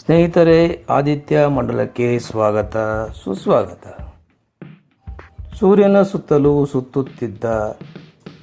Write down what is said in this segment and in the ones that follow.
ಸ್ನೇಹಿತರೆ, ಆದಿತ್ಯ ಮಂಡಲಕ್ಕೆ ಸ್ವಾಗತ, ಸುಸ್ವಾಗತ. ಸೂರ್ಯನ ಸುತ್ತಲೂ ಸುತ್ತುತ್ತಿದ್ದ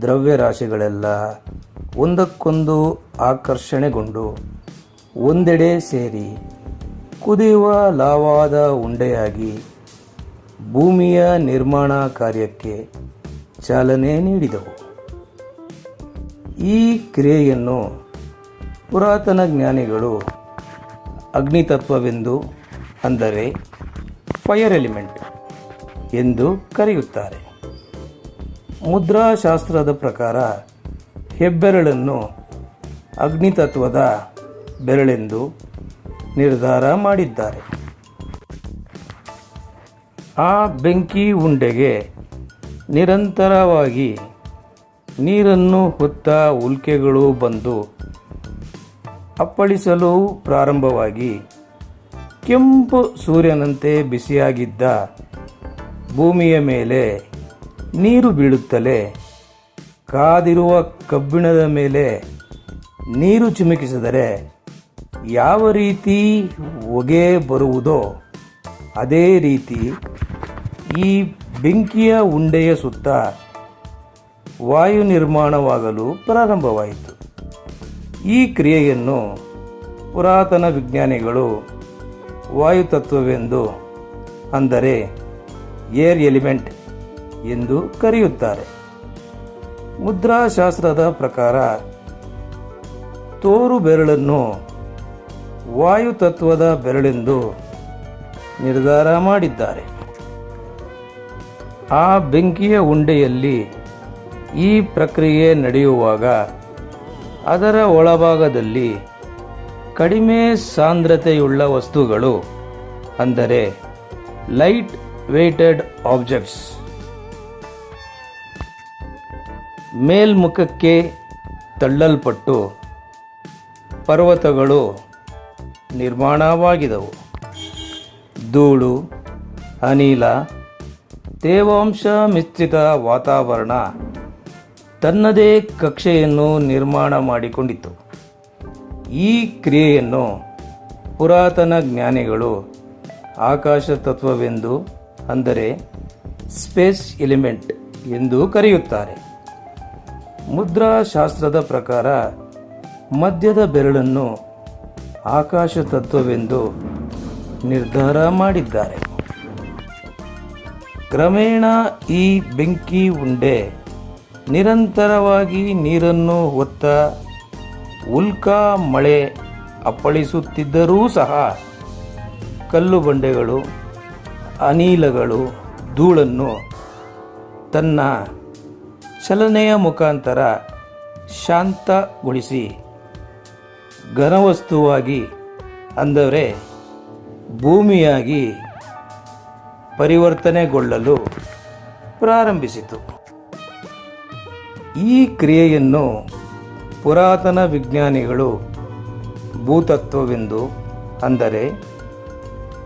ದ್ರವ್ಯರಾಶಿಗಳೆಲ್ಲ ಒಂದಕ್ಕೊಂದು ಆಕರ್ಷಣೆಗೊಂಡು ಒಂದೆಡೆ ಸೇರಿ ಕುದಿಯುವ ಲಾವಾದ ಉಂಡೆಯಾಗಿ ಭೂಮಿಯ ನಿರ್ಮಾಣ ಕಾರ್ಯಕ್ಕೆ ಚಾಲನೆ ನೀಡಿದವು. ಈ ಕ್ರಿಯೆಯನ್ನು ಪುರಾತನ ಜ್ಞಾನಿಗಳು ಅಗ್ನಿತತ್ವವೆಂದು ಅಂದರೆ ಫೈರ್ ಎಲಿಮೆಂಟ್ ಎಂದು ಕರೆಯುತ್ತಾರೆ. ಮುದ್ರಾಶಾಸ್ತ್ರದ ಪ್ರಕಾರ ಹೆಬ್ಬೆರಳನ್ನು ಅಗ್ನಿತತ್ವದ ಬೆರಳೆಂದು ನಿರ್ಧಾರ ಮಾಡಿದ್ದಾರೆ. ಆ ಬೆಂಕಿ ಉಂಡೆಗೆ ನಿರಂತರವಾಗಿ ನೀರನ್ನು ಹೊತ್ತ ಉಲ್ಕೆಗಳು ಬಂದು ಅಪ್ಪಳಿಸಲು ಪ್ರಾರಂಭವಾಗಿ ಕೆಂಪು ಸೂರ್ಯನಂತೆ ಬಿಸಿಯಾಗಿದ್ದ ಭೂಮಿಯ ಮೇಲೆ ನೀರು ಬೀಳುತ್ತಲೇ ಕಾದಿರುವ ಕಬ್ಬಿಣದ ಮೇಲೆ ನೀರು ಚಿಮುಕಿಸಿದರೆ ಯಾವ ರೀತಿ ಹೊಗೆ ಬರುವುದೋ ಅದೇ ರೀತಿ ಈ ಬೆಂಕಿಯ ಉಂಡೆಯ ಸುತ್ತ ವಾಯು ನಿರ್ಮಾಣವಾಗಲು ಪ್ರಾರಂಭವಾಯಿತು. ಈ ಕ್ರಿಯೆಯನ್ನು ಪುರಾತನ ವಿಜ್ಞಾನಿಗಳು ವಾಯುತತ್ವವೆಂದು ಅಂದರೆ ಏರ್ ಎಲಿಮೆಂಟ್ ಎಂದು ಕರೆಯುತ್ತಾರೆ. ಮುದ್ರಾಶಾಸ್ತ್ರದ ಪ್ರಕಾರ ತೋರು ಬೆರಳನ್ನು ವಾಯುತತ್ವದ ಬೆರಳೆಂದು ನಿರ್ಧಾರ ಮಾಡಿದ್ದಾರೆ. ಆ ಬೆಂಕಿಯ ಉಂಡೆಯಲ್ಲಿ ಈ ಪ್ರಕ್ರಿಯೆ ನಡೆಯುವಾಗ ಅದರ ಒಳಭಾಗದಲ್ಲಿ ಕಡಿಮೆ ಸಾಂದ್ರತೆಯುಳ್ಳ ವಸ್ತುಗಳು, ಅಂದರೆ ಲೈಟ್ ವೇಟೆಡ್ ಆಬ್ಜೆಕ್ಟ್ಸ್. ಮೇಲ್ಮುಖಕ್ಕೆ ತಳ್ಳಲ್ಪಟ್ಟು ಪರ್ವತಗಳು ನಿರ್ಮಾಣವಾಗಿದವು. ಧೂಳು, ಅನಿಲ, ತೇವಾಂಶ, ಮಿಶ್ರಿತ ವಾತಾವರಣ ತನ್ನದೇ ಕಕ್ಷೆಯನ್ನು ನಿರ್ಮಾಣ ಮಾಡಿಕೊಂಡಿತು ಈ ಕ್ರಿಯೆಯನ್ನು ಪುರಾತನ ಜ್ಞಾನಿಗಳು ಆಕಾಶ ತತ್ವವೆಂದು ಅಂದರೆ ಸ್ಪೇಸ್ ಎಲಿಮೆಂಟ್ ಎಂದು ಕರೆಯುತ್ತಾರೆ. ಮುದ್ರಾಶಾಸ್ತ್ರದ ಪ್ರಕಾರ ಮಧ್ಯದ ಬೆರಳನ್ನು ಆಕಾಶ ತತ್ವವೆಂದು ನಿರ್ಧಾರ ಮಾಡಿದ್ದಾರೆ. ಕ್ರಮೇಣ ಈ ಬೆಂಕಿ ಉಂಡೆ ನಿರಂತರವಾಗಿ ನೀರನ್ನು ಹೊತ್ತ ಉಲ್ಕಾ ಮಳೆ ಅಪ್ಪಳಿಸುತ್ತಿದ್ದರೂ ಸಹ ಕಲ್ಲು ಬಂಡೆಗಳು, ಅನಿಲಗಳು, ಧೂಳನ್ನು ತನ್ನ ಚಲನೆಯ ಮುಖಾಂತರ ಶಾಂತಗೊಳಿಸಿ ಘನವಸ್ತುವಾಗಿ, ಅಂದರೆ ಭೂಮಿಯಾಗಿ ಪರಿವರ್ತನೆಗೊಳ್ಳಲು ಪ್ರಾರಂಭಿಸಿತು. ಈ ಕ್ರಿಯೆಯನ್ನು ಪುರಾತನ ವಿಜ್ಞಾನಿಗಳು ಭೂತತ್ವವೆಂದು ಅಂದರೆ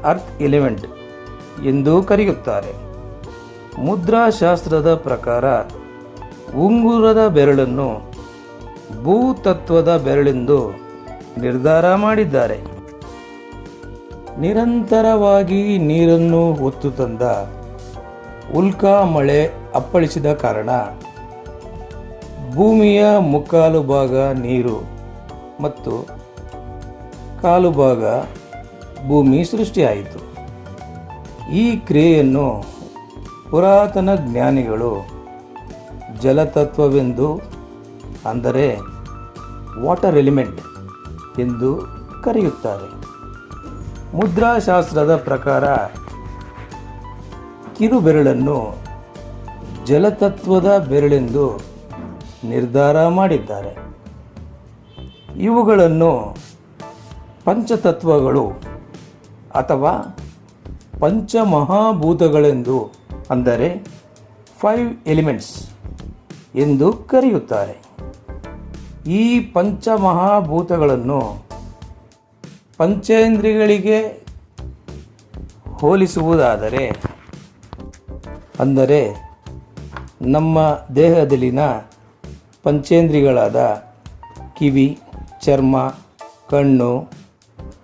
ಅರ್ಥ್ ಎಲಿಮೆಂಟ್ ಎಂದು ಕರೆಯುತ್ತಾರೆ. ಮುದ್ರಾಶಾಸ್ತ್ರದ ಪ್ರಕಾರ ಉಂಗುರದ ಬೆರಳನ್ನು ಭೂತತ್ವದ ಬೆರಳೆಂದು ನಿರ್ಧಾರ ಮಾಡಿದ್ದಾರೆ. ನಿರಂತರವಾಗಿ ನೀರನ್ನು ಹೊತ್ತು ತಂದ ಉಲ್ಕಾ ಮಳೆ ಅಪ್ಪಳಿಸಿದ ಕಾರಣ ಭೂಮಿಯ ಮುಕ್ಕಾಲು ಭಾಗ ನೀರು ಮತ್ತು ಕಾಲು ಭಾಗ ಭೂಮಿ ಸೃಷ್ಟಿಯಾಯಿತು. ಈ ಕ್ರಿಯೆಯನ್ನು ಪುರಾತನ ಜ್ಞಾನಿಗಳು ಜಲತತ್ವವೆಂದು, ಅಂದರೆ ವಾಟರ್ ಎಲಿಮೆಂಟ್ ಎಂದು ಕರೆಯುತ್ತಾರೆ. ಮುದ್ರಾಶಾಸ್ತ್ರದ ಪ್ರಕಾರ ಕಿರುಬೆರಳನ್ನು ಜಲತತ್ವದ ಬೆರಳೆಂದು ನಿರ್ಧಾರ ಮಾಡಿದ್ದಾರೆ. ಇವುಗಳನ್ನು ಪಂಚತತ್ವಗಳು ಅಥವಾ ಪಂಚಮಹಾಭೂತಗಳೆಂದು ಅಂದರೆ ಫೈವ್ ಎಲಿಮೆಂಟ್ಸ್ ಎಂದು ಕರೆಯುತ್ತಾರೆ. ಈ ಪಂಚಮಹಾಭೂತಗಳನ್ನು ಪಂಚೇಂದ್ರಿಗಳಿಗೆ ಹೋಲಿಸುವುದಾದರೆ, ಅಂದರೆ ನಮ್ಮ ದೇಹದಲ್ಲಿನ ಪಂಚೇಂದ್ರಿಯಗಳಾದ ಕಿವಿ, ಚರ್ಮ, ಕಣ್ಣು,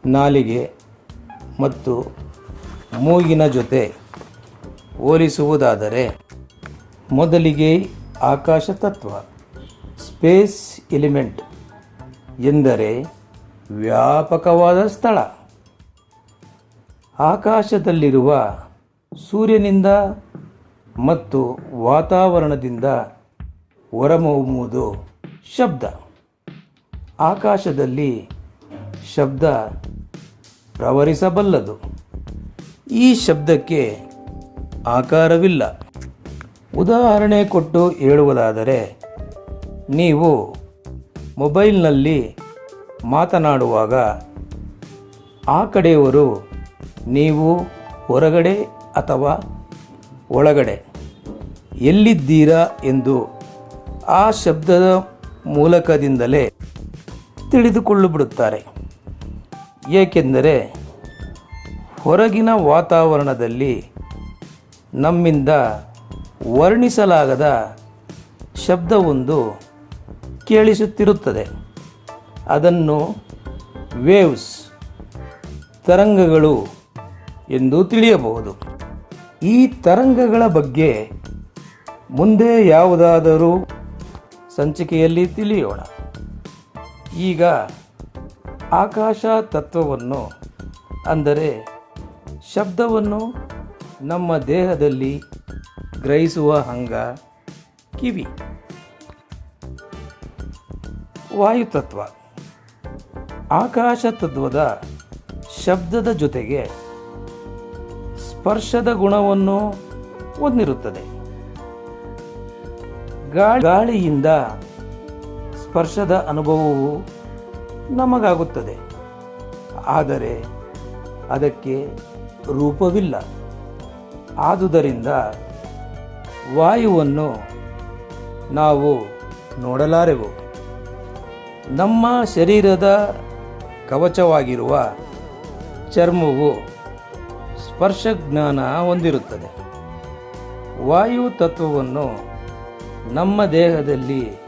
ನಾಲಿಗೆ ಮತ್ತು ಮೂಗಿನ ಜೊತೆ ಹೋಲಿಸುವುದಾದರೆ ಮೊದಲಿಗೆ ಆಕಾಶ ತತ್ವ ಸ್ಪೇಸ್ ಎಲಿಮೆಂಟ್ ಎಂದರೆ ವ್ಯಾಪಕವಾದ ಸ್ಥಳ. ಆಕಾಶದಲ್ಲಿರುವ ಸೂರ್ಯನಿಂದ ಮತ್ತು ವಾತಾವರಣದಿಂದ ಹೊರಹೊಮ್ಮುವುದು ಶಬ್ದ. ಆಕಾಶದಲ್ಲಿ ಶಬ್ದ ಪ್ರವರಿಸಬಲ್ಲದು. ಈ ಶಬ್ದಕ್ಕೆ ಆಕಾರವಿಲ್ಲ. ಉದಾಹರಣೆ ಕೊಟ್ಟು ಹೇಳುವುದಾದರೆ, ನೀವು ಮೊಬೈಲ್ನಲ್ಲಿ ಮಾತನಾಡುವಾಗ ಆ ಕಡೆಯವರು ನೀವು ಹೊರಗಡೆ ಅಥವಾ ಒಳಗಡೆ ಎಲ್ಲಿದ್ದೀರಾ ಎಂದು ಆ ಶಬ್ದದ ಮೂಲಕದಿಂದಲೇ ತಿಳಿದುಕೊಳ್ಳುಬಿಡುತ್ತಾರೆ. ಏಕೆಂದರೆ ಹೊರಗಿನ ವಾತಾವರಣದಲ್ಲಿ ನಮ್ಮಿಂದ ವರ್ಣಿಸಲಾಗದ ಶಬ್ದವೊಂದು ಕೇಳಿಸುತ್ತಿರುತ್ತದೆ. ಅದನ್ನು ವೇವ್ಸ್, ತರಂಗಗಳು ಎಂದು ತಿಳಿಯಬಹುದು. ಈ ತರಂಗಗಳ ಬಗ್ಗೆ ಮುಂದೆ ಯಾವುದಾದರೂ ಸಂಚಿಕೆಯಲ್ಲಿ ತಿಳಿಯೋಣ. ಈಗ ಆಕಾಶ ತತ್ವವನ್ನು, ಅಂದರೆ ಶಬ್ದವನ್ನು ನಮ್ಮ ದೇಹದಲ್ಲಿ ಗ್ರಹಿಸುವ ಅಂಗ ಕಿವಿ. ವಾಯುತತ್ವ ಆಕಾಶ ತತ್ವದ ಶಬ್ದದ ಜೊತೆಗೆ ಸ್ಪರ್ಶದ ಗುಣವನ್ನು ಹೊಂದಿರುತ್ತದೆ. ಗಾಳಿಯಿಂದ ಸ್ಪರ್ಶದ ಅನುಭವವು ನಮಗಾಗುತ್ತದೆ. ಆದರೆ ಅದಕ್ಕೆ ರೂಪವಿಲ್ಲ. ಆದುದರಿಂದ ವಾಯುವನ್ನು ನಾವು ನೋಡಲಾರೆವು. ನಮ್ಮ ಶರೀರದ ಕವಚವಾಗಿರುವ ಚರ್ಮವು ಸ್ಪರ್ಶಜ್ಞಾನ ಹೊಂದಿರುತ್ತದೆ. ವಾಯು ತತ್ವವನ್ನು ನಮ್ಮ ದೇಹದಲ್ಲಿ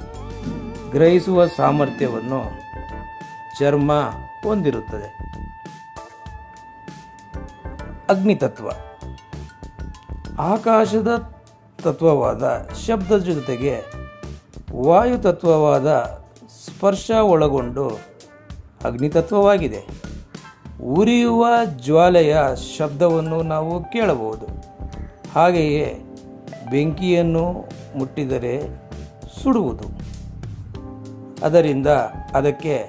ಗ್ರಹಿಸುವ ಸಾಮರ್ಥ್ಯವನ್ನು ಚರ್ಮ ಹೊಂದಿರುತ್ತದೆ. ಅಗ್ನಿತತ್ವ ಆಕಾಶದ ತತ್ವವಾದ ಶಬ್ದದ ಜೊತೆಗೆ ವಾಯು ತತ್ವವಾದ ಸ್ಪರ್ಶ ಒಳಗೊಂಡು ಅಗ್ನಿತತ್ವವಾಗಿದೆ ಉರಿಯುವ ಜ್ವಾಲೆಯ ಶಬ್ದವನ್ನು ನಾವು ಕೇಳಬಹುದು. ಹಾಗೆಯೇ ಬೆಂಕಿಯನ್ನು ಮುಟ್ಟಿದರೆ ಸುಡುವುದು. ಅದರಿಂದ ಅದಕ್ಕೆ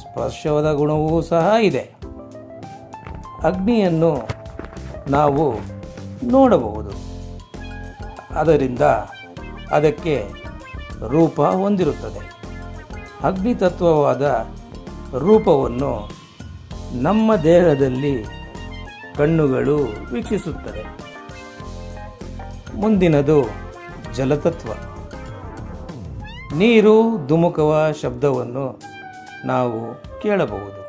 ಸ್ಪರ್ಶವಾದ ಗುಣವೂ ಸಹ ಇದೆ. ಅಗ್ನಿಯನ್ನು ನಾವು ನೋಡಬಹುದು. ಅದರಿಂದ ಅದಕ್ಕೆ ರೂಪ ಹೊಂದಿರುತ್ತದೆ. ಅಗ್ನಿತತ್ವವಾದ ರೂಪವನ್ನು ನಮ್ಮ ದೇಹದಲ್ಲಿ ಕಣ್ಣುಗಳು ವೀಕ್ಷಿಸುತ್ತದೆ ಮುಂದಿನದು ಜಲತತ್ವ. ನೀರು ಧುಮುಕುವ ಶಬ್ದವನ್ನು ನಾವು ಕೇಳಬಹುದು.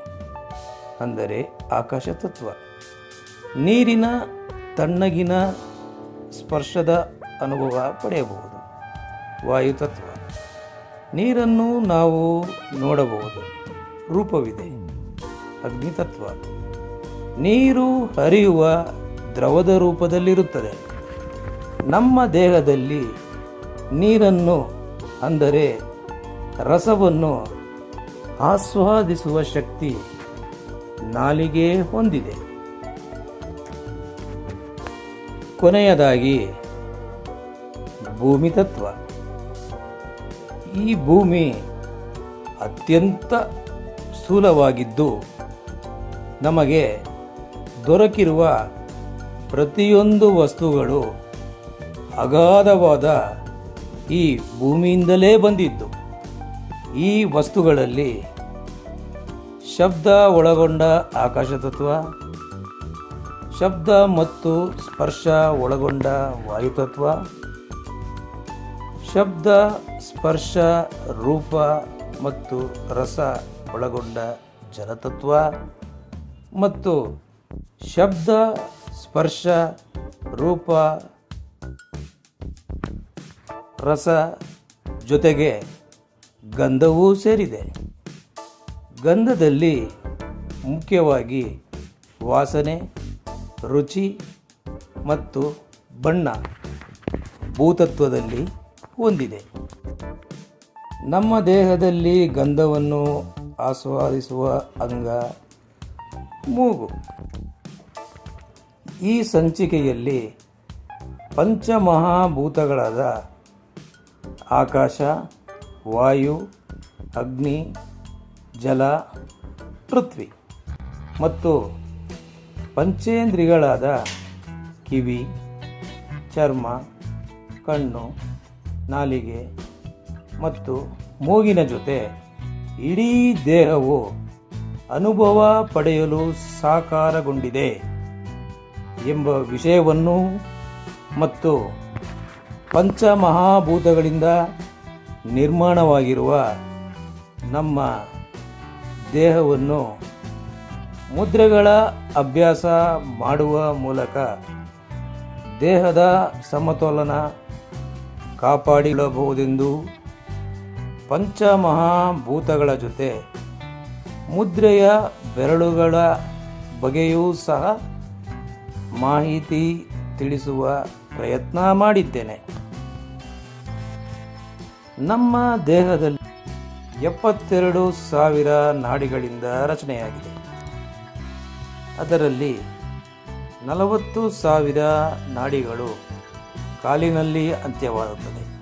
ಅಂದರೆ ಆಕಾಶ ತತ್ವ. ನೀರಿನ ತಣ್ಣಗಿನ ಸ್ಪರ್ಶದ ಅನುಭವ ಪಡೆಯಬಹುದು. ವಾಯುತತ್ವ ನೀರನ್ನು ನಾವು ನೋಡಬಹುದು. ರೂಪವಿದೆ. ಅಗ್ನಿತತ್ವ. ನೀರು ಹರಿಯುವ ದ್ರವದ ರೂಪದಲ್ಲಿರುತ್ತದೆ. ನಮ್ಮ ದೇಹದಲ್ಲಿ ನೀರನ್ನು, ಅಂದರೆ ರಸವನ್ನು ಆಸ್ವಾದಿಸುವ ಶಕ್ತಿ ನಾಲಿಗೆ ಹೊಂದಿದೆ. ಕೊನೆಯದಾಗಿ, ಭೂಮಿ ತತ್ವ. ಈ ಭೂಮಿ ಅತ್ಯಂತ ಸ್ಥೂಲವಾಗಿದ್ದು, ನಮಗೆ ದೊರಕಿರುವ ಪ್ರತಿಯೊಂದು ವಸ್ತುಗಳು ಅಗಾಧವಾದ ಈ ಭೂಮಿಯಿಂದಲೇ ಬಂದಿದ್ದು. ಈ ವಸ್ತುಗಳಲ್ಲಿ ಶಬ್ದ ಒಳಗೊಂಡ ಆಕಾಶ ತತ್ವ ಶಬ್ದ ಮತ್ತು ಸ್ಪರ್ಶ ಒಳಗೊಂಡ ವಾಯುತತ್ವ, ಶಬ್ದ, ಸ್ಪರ್ಶ, ರೂಪ ಮತ್ತು ರಸ ಒಳಗೊಂಡ ಜಲತತ್ವ ಮತ್ತು ಶಬ್ದ, ಸ್ಪರ್ಶ, ರೂಪ ರಸ ಜೊತೆಗೆ ಗಂಧವೂ ಸೇರಿದೆ. ಗಂಧದಲ್ಲಿ ಮುಖ್ಯವಾಗಿ ವಾಸನೆ, ರುಚಿ ಮತ್ತು ಬಣ್ಣ ಭೂತತ್ವದಲ್ಲಿ ಹೊಂದಿದೆ. ನಮ್ಮ ದೇಹದಲ್ಲಿ ಗಂಧವನ್ನು ಆಸ್ವಾದಿಸುವ ಅಂಗ ಮೂಗು. ಈ ಸಂಚಿಕೆಯಲ್ಲಿ ಪಂಚಮಹಾಭೂತಗಳಾದ ಆಕಾಶ, ವಾಯು, ಅಗ್ನಿ, ಜಲ, ಪೃಥ್ವಿ. ಮತ್ತು ಪಂಚೇಂದ್ರಿಗಳಾದ ಕಿವಿ, ಚರ್ಮ, ಕಣ್ಣು, ನಾಲಿಗೆ ಮತ್ತು ಮೂಗಿನ ಜೊತೆ ಇಡೀ ದೇಹವು ಅನುಭವ ಪಡೆಯಲು ಸಾಕಾರಗೊಂಡಿದೆ ಎಂಬ ವಿಷಯವನ್ನು ಮತ್ತು ಪಂಚಮಹಾಭೂತಗಳಿಂದ ನಿರ್ಮಾಣವಾಗಿರುವ ನಮ್ಮ ದೇಹವನ್ನು ಮುದ್ರೆಗಳ ಅಭ್ಯಾಸ ಮಾಡುವ ಮೂಲಕ ದೇಹದ ಸಮತೋಲನ ಕಾಪಾಡಿಕೊಳ್ಳಬಹುದೆಂದು ಪಂಚಮಹಾಭೂತಗಳ ಜೊತೆ ಮುದ್ರೆಯ ಬೆರಳುಗಳ ಬಗ್ಗೆಯೂ ಸಹ ಮಾಹಿತಿ ತಿಳಿಸುವ ಪ್ರಯತ್ನ ಮಾಡಿದ್ದೇನೆ. ನಮ್ಮ ದೇಹದಲ್ಲಿ ಎಪ್ಪತ್ತೆರಡು ಸಾವಿರ ನಾಡಿಗಳಿಂದ ರಚನೆಯಾಗಿದೆ. ಅದರಲ್ಲಿ ನಲವತ್ತು ಸಾವಿರ ನಾಡಿಗಳು ಕಾಲಿನಲ್ಲಿ ಅಂತ್ಯವಾಗುತ್ತದೆ.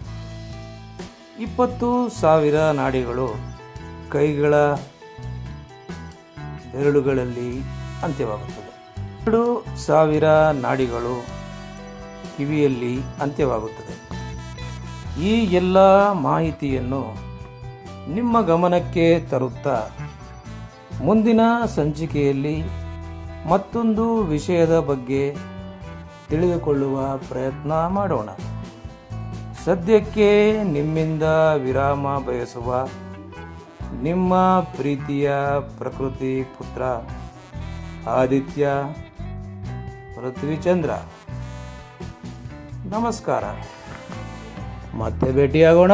ಇಪ್ಪತ್ತು ಸಾವಿರ ನಾಡಿಗಳು ಕೈಗಳ ಬೆರಳುಗಳಲ್ಲಿ ಅಂತ್ಯವಾಗುತ್ತದೆ. ಎರಡು ಸಾವಿರ ನಾಡಿಗಳು ಕಿವಿಯಲ್ಲಿ ಅಂತ್ಯವಾಗುತ್ತದೆ. ಈ ಎಲ್ಲ ಮಾಹಿತಿಯನ್ನು ನಿಮ್ಮ ಗಮನಕ್ಕೆ ತರುತ್ತಾ ಮುಂದಿನ ಸಂಚಿಕೆಯಲ್ಲಿ ಮತ್ತೊಂದು ವಿಷಯದ ಬಗ್ಗೆ ತಿಳಿದುಕೊಳ್ಳುವ ಪ್ರಯತ್ನ ಮಾಡೋಣ. ಸದ್ಯಕ್ಕೆ ನಿಮ್ಮಿಂದ ವಿರಾಮ ಬಯಸುವ ನಿಮ್ಮ ಪ್ರೀತಿಯ ಪ್ರಕೃತಿ ಪುತ್ರ ಆದಿತ್ಯ ಪೃಥ್ವಿಚಂದ್ರ. ನಮಸ್ಕಾರ. ಮತ್ತೆ ಭೇಟಿಯಾಗೋಣ